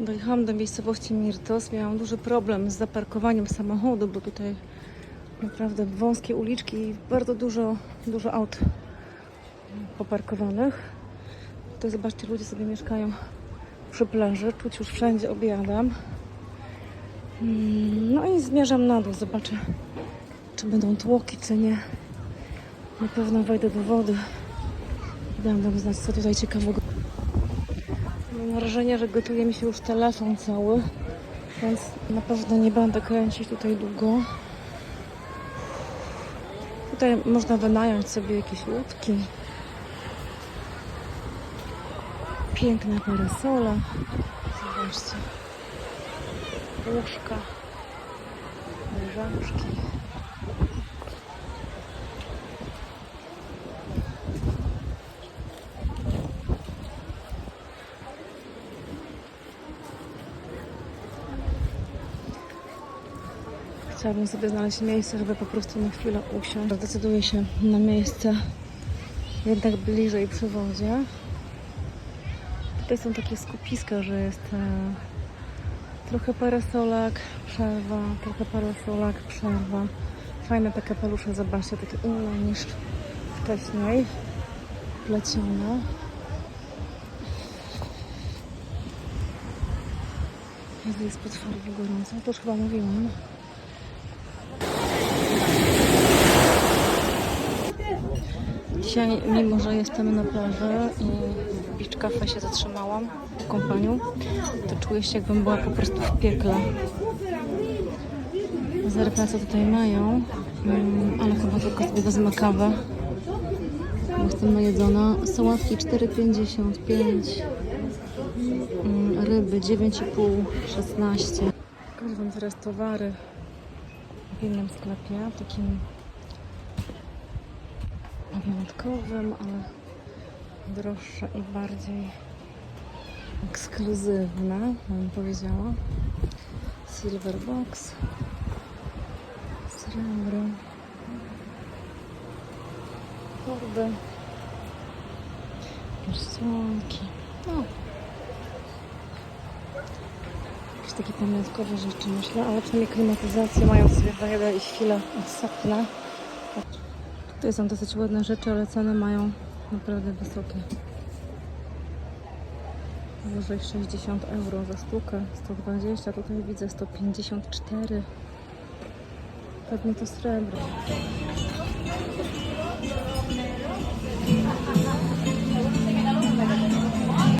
Dojechałam do miejscowości Mirtos. Miałam duży problem z zaparkowaniem samochodu, bo tutaj naprawdę wąskie uliczki i bardzo dużo, dużo aut poparkowanych. Tutaj zobaczcie, ludzie sobie mieszkają przy plaży. Czuć już wszędzie obiadam. Mm, No i zmierzam na dół. Zobaczę, czy będą tłoki, czy nie. Na pewno wejdę do wody. Dam wam znać, co tutaj ciekawego. Mam wrażenie, że gotuje mi się już telefon cały, więc na pewno nie będę kręcić tutaj długo. Tutaj można wynająć sobie jakieś łódki. Piękne parasola. Zobaczcie. Łóżka. Leżaczki. Chciałabym sobie znaleźć miejsce, żeby po prostu na chwilę usiąść. Zdecyduję się na miejsce jednak bliżej przy wodzie. Tutaj są takie skupiska, że jest e, trochę parasolak, przerwa, trochę parasolak, przerwa. Fajne te kapelusze, zobaczcie, takie inne niż wcześniej. Plecione. Jezu, jest potwornie gorąco. To już chyba mówiłam. Dzisiaj, mimo że jestem na plaży i w Beach Cafe się zatrzymałam w kąpaniu, to czuję się jakbym była po prostu w piekle. Zerknę co tutaj mają, mm, ale chyba tylko sobie wezmę kawę. bo Jestem najedzona. Sałatki 4,55 mm, ryby 9,5 16 Pokażę wam teraz towary w innym sklepie, takim wyjątkowym, ale droższe i bardziej ekskluzywne, bym powiedziała. Silver box, srebro, torby, pierścionki. No. Jakieś takie pamiątkowe rzeczy myślę, ale przynajmniej klimatyzację mają sobie daje i chwilę odsapnę. Tutaj są dosyć ładne rzeczy, ale ceny mają naprawdę wysokie. Wyżej 60 euro za sztukę, 120, tutaj widzę 154. Pewnie to srebro.